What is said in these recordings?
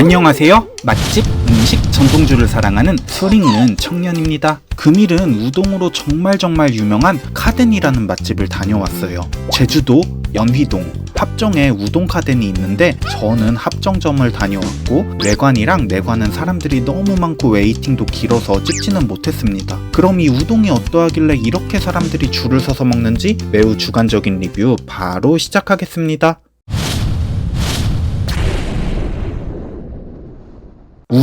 안녕하세요. 맛집, 음식, 전통주를 사랑하는 술 읽는 청년입니다. 금일은 우동으로 정말 정말 유명한 카덴이라는 맛집을 다녀왔어요. 제주도 연휘동 합정에 우동 카덴이 있는데 저는 합정점을 다녀왔고 외관이랑 내관은 사람들이 너무 많고 웨이팅도 길어서 찍지는 못했습니다. 그럼 이 우동이 어떠하길래 이렇게 사람들이 줄을 서서 먹는지 매우 주관적인 리뷰 바로 시작하겠습니다.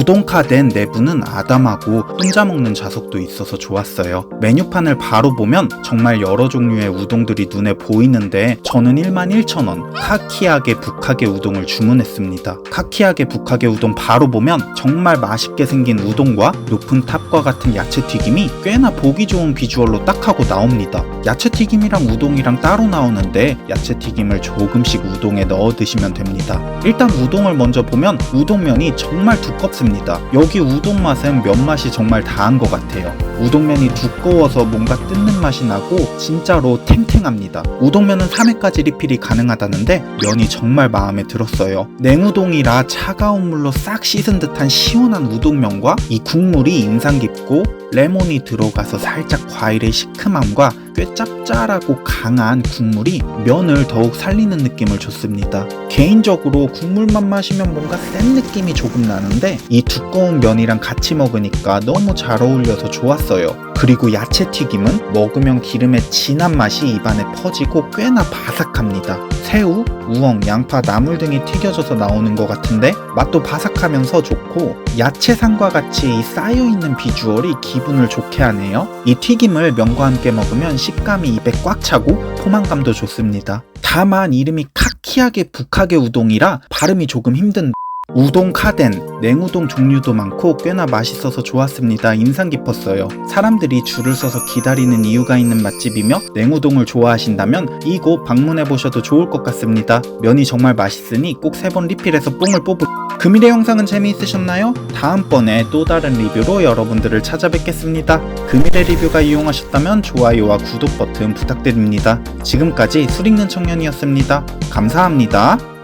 우동카덴 내부는 아담하고 혼자 먹는 좌석도 있어서 좋았어요. 메뉴판을 바로 보면 정말 여러 종류의 우동들이 눈에 보이는데 저는 11,000원 카키하게 북하게 우동을 주문했습니다. 카키하게 북하게 우동 바로 보면 정말 맛있게 생긴 우동과 높은 탑과 같은 야채 튀김이 꽤나 보기 좋은 비주얼로 딱 하고 나옵니다. 야채 튀김이랑 우동이랑 따로 나오는데 야채 튀김을 조금씩 우동에 넣어 드시면 됩니다. 일단 우동을 먼저 보면 우동면이 정말 두껍습니다. 여기 우동 맛은 면 맛이 정말 다한 것 같아요. 우동면이 두꺼워서 뭔가 뜯는 맛이 나고 진짜로 탱탱합니다. 우동면은 3회까지 리필이 가능하다는데 면이 정말 마음에 들었어요. 냉우동이라 차가운 물로 싹 씻은 듯한 시원한 우동면과 이 국물이 인상 깊고 레몬이 들어가서 살짝 과일의 시큼함과 꽤 짭짤하고 강한 국물이 면을 더욱 살리는 느낌을 줬습니다. 개인적으로 국물만 마시면 뭔가 센 느낌이 조금 나는데 이 두꺼운 면이랑 같이 먹으니까 너무 잘 어울려서 좋았어요. 그리고 야채 튀김은 먹으면 기름의 진한 맛이 입안에 퍼지고 꽤나 바삭합니다. 새우, 우엉, 양파, 나물 등이 튀겨져서 나오는 것 같은데 맛도 바삭하면서 좋고 야채상과 같이 이 쌓여있는 비주얼이 기분을 좋게 하네요. 이 튀김을 면과 함께 먹으면 식감이 입에 꽉 차고 포만감도 좋습니다. 다만 이름이 카키하게 북하게 우동이라 발음이 조금 힘든 우동 카덴, 냉우동 종류도 많고 꽤나 맛있어서 좋았습니다. 인상 깊었어요. 사람들이 줄을 서서 기다리는 이유가 있는 맛집이며 냉우동을 좋아하신다면 이곳 방문해 보셔도 좋을 것 같습니다. 면이 정말 맛있으니 꼭 세 번 리필해서 뽕을 뽑을. 금일의 영상은 재미있으셨나요? 다음번에 또 다른 리뷰로 여러분들을 찾아뵙겠습니다. 금일의 리뷰가 이용하셨다면 좋아요와 구독 버튼 부탁드립니다. 지금까지 술 읽는 청년이었습니다. 감사합니다.